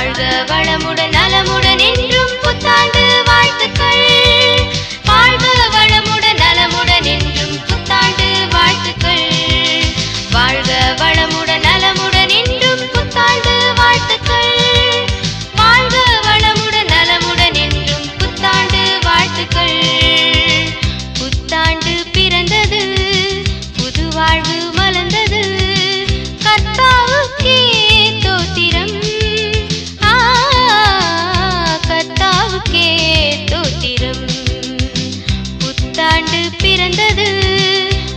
வாழ்க வளமுடன். புத்தாண்டு பிறந்தது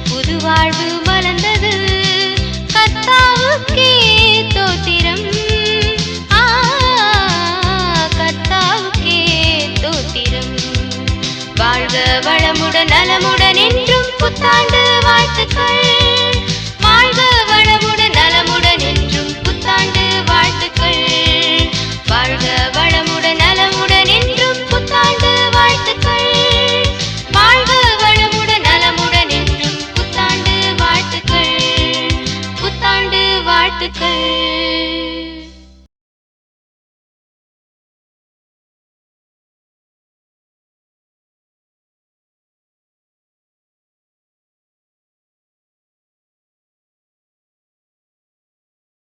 புது வாழ்வு மலர்ந்தது. கத்தாவுக்கே தோத்திரம்.